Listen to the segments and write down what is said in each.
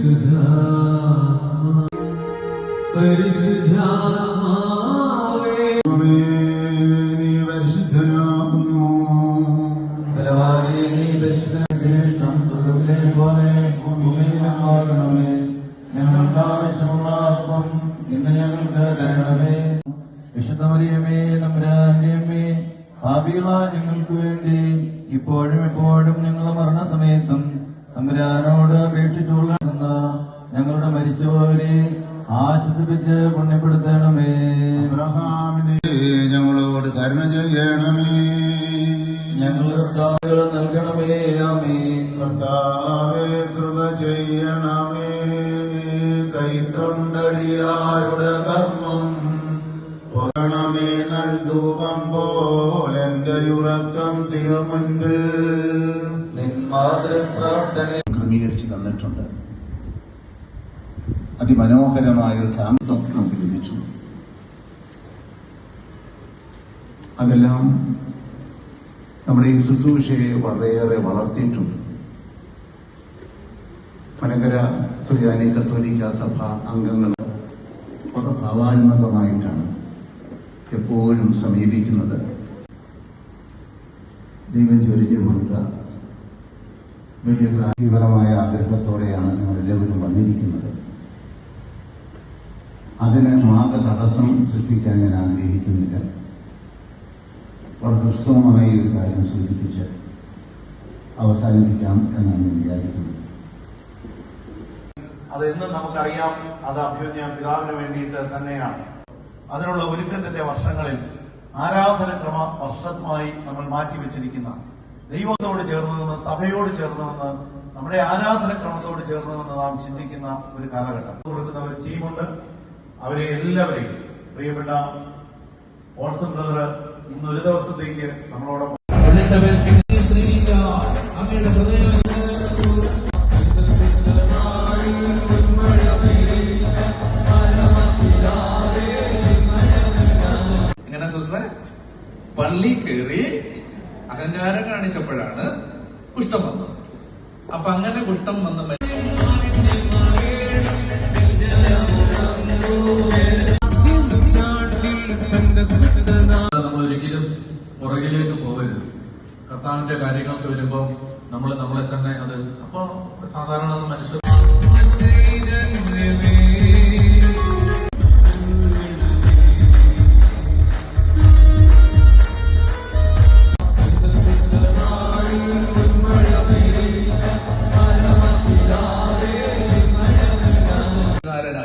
പരിശുദ്ധ പരിശുദ്ധാത്മാവേ നീ പരിശുദ്ധനാകുന്നു നീ പരിശുദ്ധം സ്വർഗത്തിലെ പോലെ ഭൂമിയിലാകണമേ ഞങ്ങൾക്ക് ആവശ്യമുള്ളാക്കും ഇന്ന് ഞങ്ങൾക്ക് തരണമേ വിശുദ്ധമറിയമേ നമ്പരാന്യമേ പാപിക ഞങ്ങൾക്ക് വേണ്ടി ഇപ്പോഴും എപ്പോഴും ഞങ്ങളുടെ മരണസമയത്തും തമ്പുരാനോട് അപേക്ഷിച്ചുകൊള്ളുന്ന ഞങ്ങളുടെ മരിച്ചവരെ ആശ്വസിപ്പിച്ച് പുണ്യപ്പെടുത്തണമേ. അബ്രഹാമിനെ ഞങ്ങളോട് കരുണ ചെയ്യണമേ. ഞങ്ങളുടെ കർത്താവുകൾ നൽകണമേ ആമേ കർത്താവേ കൃപ ചെയ്യണമേ. കൈക്കൊണ്ടടിയാരുടെ കർമ്മം പുറണമേ നൽതൂപം അതിമനോഹരമായ ഒരു ക്യാമ്പ് നമുക്ക് ലഭിച്ചു. അതെല്ലാം നമ്മുടെ ഈ ശുശ്രൂഷയെ വളരെയേറെ വളർത്തിയിട്ടുണ്ട്. മലങ്കര സുറിയാനി കത്തോലിക്ക സഭ അംഗങ്ങൾ ഭാവാത്മകമായിട്ടാണ് എപ്പോഴും സമീപിക്കുന്നത്. ദൈവം ചൊരിഞ്ഞു കൊടുത്ത വലിയ തീവ്രമായ ആഗ്രഹത്തോടെയാണ് നമ്മളെല്ലാവരും വന്നിരിക്കുന്നത്. അതിന് മാർഗ തടസ്സം സൃഷ്ടിക്കാൻ ഞാൻ ആഗ്രഹിക്കുന്നില്ല. വളരെ ഉത്സവമായി ഒരു കാര്യം സൂചിപ്പിച്ച് അവസാനിപ്പിക്കാം എന്നാണ് ഞാൻ വിചാരിക്കുന്നത്. അത് എന്നും നമുക്കറിയാം അത് അഭ്യുന്ന പിതാവിന് വേണ്ടിയിട്ട് തന്നെയാണ്. അതിനുള്ള ഒരുക്കത്തിന്റെ വർഷങ്ങളിൽ ആരാധനക്രമ വർഷമായി നമ്മൾ മാറ്റിവെച്ചിരിക്കുന്ന ദൈവത്തോട് ചേർന്ന് നിന്ന് സഭയോട് ചേർന്ന് നിന്ന് നമ്മുടെ ആരാധനക്രമത്തോട് ചേർന്ന് നിന്ന് നാം ചിന്തിക്കുന്ന ഒരു കാലഘട്ടം. കൊടുക്കുന്ന ഒരു ടീമുണ്ട്. അവരെ എല്ലാവരെയും പ്രിയപ്പെട്ട ഓൾസൺ ബ്രദർ ഇന്ന് ഒരു ദിവസത്തേക്ക് നമ്മളോടൊപ്പം എങ്ങനെ സുഹൃത്തെ പള്ളി കയറി അഹങ്കാരം കാണിച്ചപ്പോഴാണ് കുഷ്ഠം വന്നത്. അപ്പൊ അങ്ങനെ കുഷ്ഠം വന്ന കർത്താവിന്റെ കാര്യങ്ങൾക്ക് വരുമ്പോൾ നമ്മൾ നമ്മളെ തന്നെ അത് അപ്പൊ സാധാരണ മനുഷ്യർ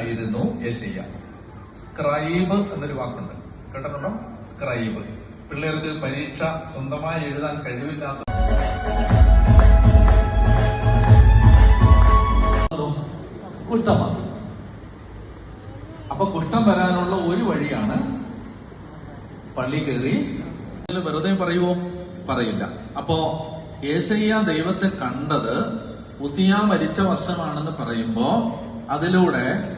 ായിരുന്നു യേശയ്യ. സ്ക്രൈബ് എന്നൊരു വാക്കുണ്ട്. കേട്ടിട്ടുണ്ടോ? സ്ക്രൈബ്. പിള്ളേർക്ക് പരീക്ഷ സ്വന്തമായി എഴുതാൻ കഴിവില്ലാത്ത കുഷ്ഠമാണ്. അപ്പൊ കുഷ്ഠം വരാനുള്ള ഒരു വഴിയാണ് പള്ളി കയറി. വെറുതെ പറയുവോ? പറയില്ല. അപ്പോ യേശയ്യ ദൈവത്തെ കണ്ടത് ഉസിയ മരിച്ച വർഷമാണെന്ന് പറയുമ്പോ അതിലൂടെ